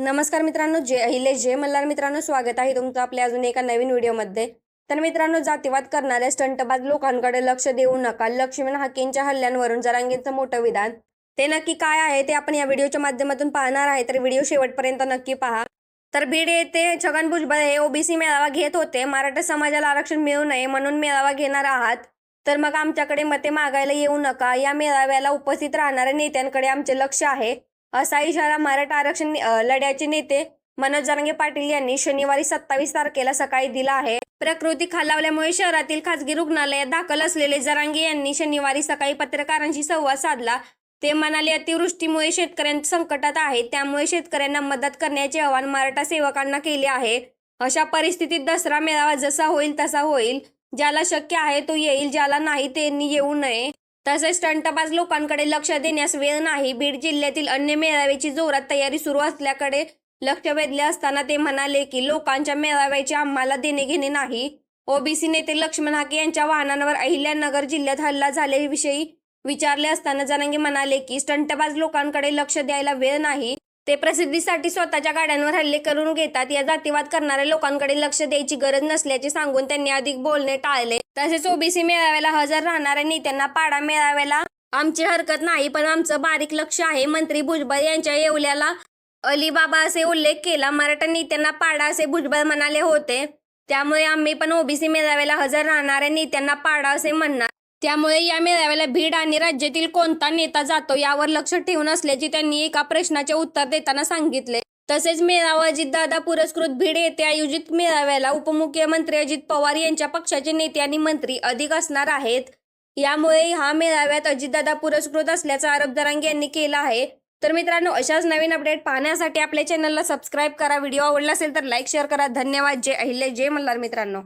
नमस्कार मित्रांनो जे अहिले जे मल्हार मित्रांनो स्वागत आहे तुमचं आपल्या अजून एका नवीन व्हिडिओमध्ये. तर मित्रांनो जातीवाद करणाऱ्या स्टंटबाज लोकांकडे लक्ष देऊ नका. लक्ष्मण हाकेंच्या हल्ल्यांवरून जरांगींचं मोठं विधान. ते नक्की काय आहे ते आपण या व्हिडिओच्या माध्यमातून पाहणार आहे. तर व्हिडिओ शेवटपर्यंत नक्की पहा. तर बीड येथे छगन भुजबळ हे ओबीसी मेळावा घेत होते. मराठा समाजाला आरक्षण मिळू नये म्हणून मेळावा घेणार आहात. तर मग आमच्याकडे मते मागायला येऊ नका. या मेळाव्याला उपस्थित राहणाऱ्या नेत्यांकडे आमचे लक्ष आहे. असा इशारा मराठा आरक्षण लढ्याचे नेते मनोज जरांगे पाटील यांनी शनिवारी सत्तावीस तारखेला सकाळी दिला आहे. प्रकृती खालावल्यामुळे शहरातील खासगी रुग्णालयात दाखल असलेले जरांगे यांनी शनिवारी सकाळी पत्रकारांशी संवाद साधला. ते म्हणाले अतिवृष्टीमुळे शेतकऱ्यांच्या संकटात आहे. त्यामुळे शेतकऱ्यांना मदत करण्याचे आवाहन मराठा सेवकांना केले आहे. अशा परिस्थितीत दसरा मेळावा जसा होईल तसा होईल. ज्याला शक्य आहे तो येईल. ज्याला नाही त्यांनी येऊ नये. तसेच स्टंटबाज लोकांकडे लक्ष देण्यास वेळ नाही. बीड जिल्ह्यातील अन्य मेळाव्याची जोरात तयारी सुरू असल्याकडे लक्ष वेधले असताना ते म्हणाले की लोकांच्या मेळाव्याचे आम्हाला देणे घेणे नाही. ओबीसी नेते लक्ष्मण हाके यांच्या वाहनांवर अहिल्यानगर जिल्ह्यात हल्ला झाल्याविषयी विचारले असताना जनांगे म्हणाले की स्टंटबाज लोकांकडे लक्ष द्यायला वेळ नाही. ते प्रसिद्धीसाठी स्वतःच्या गाड्यांवर हल्ले करून घेतात. या जातीवाद करणाऱ्या लोकांकडे लक्ष द्यायची गरज नसल्याचे सांगून त्यांनी अधिक बोलणे टाळले. तसेच ओबीसी मेळाव्याला हजर राहणाऱ्या नेत्यांना पाडा मेळाव्याला आमची हरकत नाही पण आमचं बारीक लक्ष आहे. मंत्री भुजबळ यांच्या येवल्याला अलिबाबा असे उल्लेख केला. मराठा नेत्यांना पाडा असे भुजबळ म्हणाले होते. त्यामुळे आम्ही पण ओबीसी मेळाव्याला हजर राहणाऱ्या नेत्यांना पाडा असे म्हणणार. त्यामुळे या मेळाव्याला भीड आणि राज्यातील कोणता नेता जातो यावर लक्ष ठेवून असल्याचे त्यांनी एका प्रश्नाचे उत्तर देताना सांगितले. तसेच मेळावा अजितदादा पुरस्कृत भीड येथे आयोजित मेळाव्याला उपमुख्यमंत्री अजित पवार यांच्या पक्षाचे नेते आणि मंत्री अधिक असणार आहेत. यामुळे हा मेळाव्यात अजितदादा पुरस्कृत असल्याचा आरोप दरांगे यांनी केला आहे. तर मित्रांनो अशाच नवीन अपडेट पाहण्यासाठी आपल्या चॅनलला सबस्क्राईब करा. व्हिडिओ आवडला असेल तर लाईक शेअर करा. धन्यवाद. जय अहिले जय मल्हार मित्रांनो.